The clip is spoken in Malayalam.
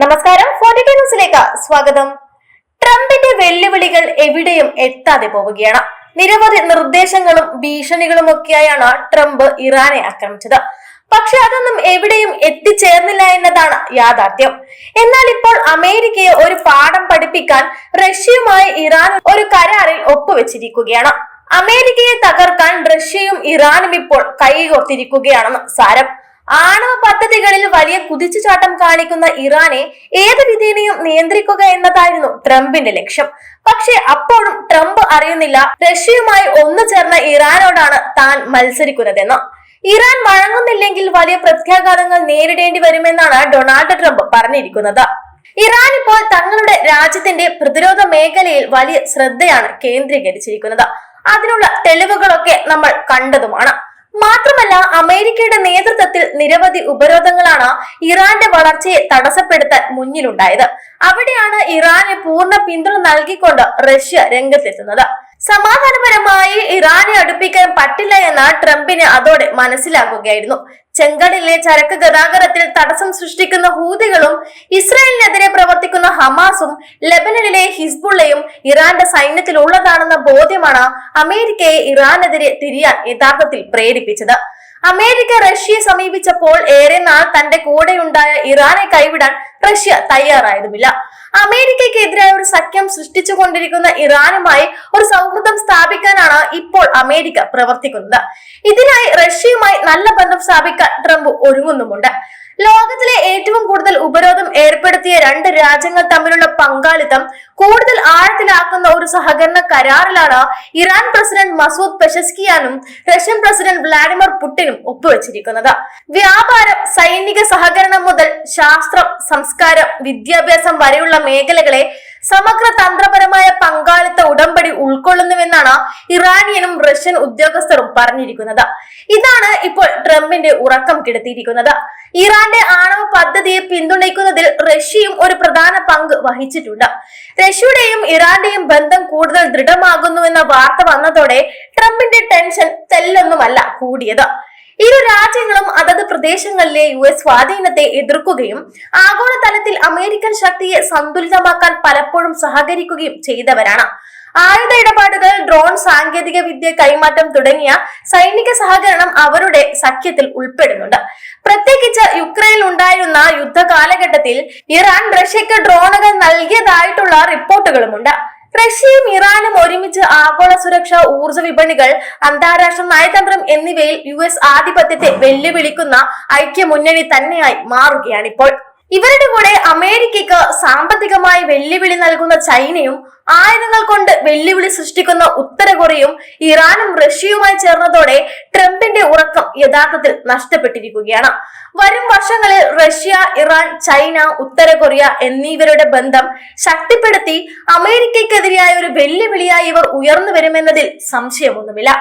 നമസ്കാരം ഫോർട്ടി ന്യൂസിലേക്ക് സ്വാഗതം. ട്രംപിന്റെ വെല്ലുവിളികൾ എവിടെയും എത്താതെ പോവുകയാണ്. നിരവധി നിർദ്ദേശങ്ങളും ഭീഷണികളും ഒക്കെയായാണ് ട്രംപ് ഇറാനെ ആക്രമിച്ചത്. പക്ഷെ അതൊന്നും എവിടെയും എത്തിച്ചേർന്നില്ല എന്നതാണ് യാഥാർത്ഥ്യം. എന്നാൽ ഇപ്പോൾ അമേരിക്കയെ ഒരു പാഠം പഠിപ്പിക്കാൻ റഷ്യയുമായി ഇറാൻ ഒരു കരാറിൽ ഒപ്പുവെച്ചിരിക്കുകയാണ്. അമേരിക്കയെ തകർക്കാൻ റഷ്യയും ഇറാനും ഇപ്പോൾ കൈകോർത്തിരിക്കുകയാണെന്ന് സാരം. ആണവ പദ്ധതികളിൽ വലിയ കുതിച്ചുചാട്ടം കാണിക്കുന്ന ഇറാനെ ഏത് വിധേനയും നിയന്ത്രിക്കുക എന്നതായിരുന്നു ട്രംപിന്റെ ലക്ഷ്യം. പക്ഷെ അപ്പോഴും ട്രംപ് അറിയുന്നില്ല റഷ്യയുമായി ഒന്നു ചേർന്ന ഇറാനോടാണ് താൻ മത്സരിക്കുന്നതെന്ന്. ഇറാൻ വഴങ്ങുന്നില്ലെങ്കിൽ വലിയ പ്രത്യാഘാതങ്ങൾ നേരിടേണ്ടി വരുമെന്നാണ് ഡൊണാൾഡ് ട്രംപ് പറഞ്ഞിരിക്കുന്നത്. ഇറാൻ ഇപ്പോൾ തങ്ങളുടെ രാജ്യത്തിന്റെ പ്രതിരോധ മേഖലയിൽ വലിയ ശ്രദ്ധയാണ് കേന്ദ്രീകരിച്ചിരിക്കുന്നത്. അതിനുള്ള തെളിവുകളൊക്കെ നമ്മൾ കണ്ടതുമാണ്. മാത്രമല്ല അമേരിക്കയുടെ നേതൃത്വത്തിൽ നിരവധി ഉപരോധങ്ങളാണ് ഇറാന്റെ വളർച്ചയെ തടസ്സപ്പെടുത്താൻ മുന്നിലുണ്ടായത്. അവിടെയാണ് ഇറാന് പൂർണ പിന്തുണ നൽകിക്കൊണ്ട് റഷ്യ രംഗത്തെത്തുന്നത്. സമാധാനപരമായി ഇറാനെ അടുപ്പിക്കാൻ പറ്റില്ല എന്ന് ട്രംപിന് അതോടെ മനസ്സിലാക്കുകയായിരുന്നു ചെങ്കടലിലെ ചരക്ക് ഗതാഗതത്തിൽ തടസ്സം സൃഷ്ടിക്കുന്ന ഹൂതികളും ഇസ്രായേലിനെതിരെ പ്രവർത്തിക്കുന്ന ഹമാസും ലെബനനിലെ ഹിസ്ബുള്ളയും ഇറാന്റെ സൈന്യത്തിൽ ഉള്ളതാണെന്ന ബോധ്യമാണ് അമേരിക്കയെ ഇറാനെതിരെ തിരിയാൻ യഥാർത്ഥത്തിൽ പ്രേരിപ്പിച്ചത്. അമേരിക്ക റഷ്യയെ സമീപിച്ചപ്പോൾ ഏറെ നാൾ തന്റെ കൂടെയുണ്ടായ ഇറാനെ കൈവിടാൻ റഷ്യ തയ്യാറായതുമില്ല. അമേരിക്കയ്ക്കെതിരായ ഒരു സഖ്യം സൃഷ്ടിച്ചുകൊണ്ടിരിക്കുന്ന ഇറാനുമായി ഒരു സൗഹൃദം സ്ഥാപിക്കാനാണ് ഇപ്പോൾ അമേരിക്ക പ്രവർത്തിക്കുന്നത്. ഇതിനായി റഷ്യയുമായി നല്ല ബന്ധം സ്ഥാപിക്കാൻ ട്രംപ് ഒരുങ്ങുന്നുമുണ്ട്. ലോകത്തിലെ ഏറ്റവും കൂടുതൽ ഉപരോധം ഏർപ്പെടുത്തിയ രണ്ട് രാജ്യങ്ങൾ തമ്മിലുള്ള പങ്കാളിത്തം കൂടുതൽ ആഴത്തിലാക്കുന്ന ഒരു സഹകരണ കരാറിലാണ് ഇറാൻ പ്രസിഡന്റ് മസൂദ് പെഷസ്കിയാനും റഷ്യൻ പ്രസിഡന്റ് വ്ളാഡിമിർ പുടിനും ഒപ്പുവെച്ചിരിക്കുന്നത്. വ്യാപാരം സൈനിക സഹകരണം മുതൽ ശാസ്ത്രം സംസ്കാരം വിദ്യാഭ്യാസം വരെയുള്ള മേഖലകളെ സമഗ്ര തന്ത്രപരമായ പങ്കാളിത്ത ഉടമ്പടി ഉൾക്കൊള്ളുന്നുവെന്നാണ് ഇറാനിയനും റഷ്യൻ ഉദ്യോഗസ്ഥരും പറഞ്ഞിരിക്കുന്നത്. ഇതാണ് ഇപ്പോൾ ട്രംപിന്റെ ഉറക്കം കിടത്തിയിരിക്കുന്നത്. ഇറാന്റെ ആണവ പദ്ധതിയെ പിന്തുണയ്ക്കുന്നതിൽ റഷ്യയും ഒരു പ്രധാന പങ്ക് വഹിച്ചിട്ടുണ്ട്. റഷ്യയുടെയും ഇറാന്റെയും ബന്ധം കൂടുതൽ ദൃഢമാകുന്നുവെന്ന വാർത്ത വന്നതോടെ ട്രംപിന്റെ ടെൻഷൻ തെല്ലൊന്നുമല്ല കൂടിയത്. ഇരു രാജ്യങ്ങളും അതത് പ്രദേശങ്ങളിലെ യു എസ് സ്വാധീനത്തെ എതിർക്കുകയും ആഗോളതലത്തിൽ അമേരിക്കൻ ശക്തിയെ സന്തുലിതമാക്കാൻ പലപ്പോഴും സഹകരിക്കുകയും ചെയ്തവരാണ്. ആയുധ ഇടപാടുകൾ ഡ്രോൺ സാങ്കേതിക വിദ്യ കൈമാറ്റം തുടങ്ങിയ സൈനിക സഹകരണം അവരുടെ സഖ്യത്തിൽ ഉൾപ്പെടുന്നുണ്ട്. പ്രത്യേകിച്ച് യുക്രൈനിൽ ഉണ്ടായിരുന്ന യുദ്ധ കാലഘട്ടത്തിൽ ഇറാൻ റഷ്യക്ക് ഡ്രോണുകൾ നൽകിയതായിട്ടുള്ള റിപ്പോർട്ടുകളുമുണ്ട്. റഷ്യയും ഇറാനും ഒരുമിച്ച് ആഗോള സുരക്ഷ ഊർജ വിപണികൾ അന്താരാഷ്ട്ര നയതന്ത്രം എന്നിവയിൽ യു എസ് ആധിപത്യത്തെ വെല്ലുവിളിക്കുന്ന ഐക്യ മുന്നണി തന്നെയായി മാറുകയാണിപ്പോൾ. ഇവരുടെ കൂടെ അമേരിക്കയ്ക്ക് സാമ്പത്തികമായി വെല്ലുവിളി നൽകുന്ന ചൈനയും ആയുധങ്ങൾ കൊണ്ട് വെല്ലുവിളി സൃഷ്ടിക്കുന്ന ഉത്തര കൊറിയയും ഇറാനും റഷ്യയുമായി ചേർന്നതോടെ ട്രംപിന്റെ ഉറക്കം യഥാർത്ഥത്തിൽ നഷ്ടപ്പെട്ടിരിക്കുകയാണ്. വരും വർഷങ്ങളിൽ റഷ്യ ഇറാൻ ചൈന ഉത്തര കൊറിയ എന്നിവരുടെ ബന്ധം ശക്തിപ്പെടുത്തി അമേരിക്കയ്ക്കെതിരെയായ ഒരു വെല്ലുവിളിയായി ഇവർ ഉയർന്നു വരുമെന്നതിൽ സംശയമൊന്നുമില്ല.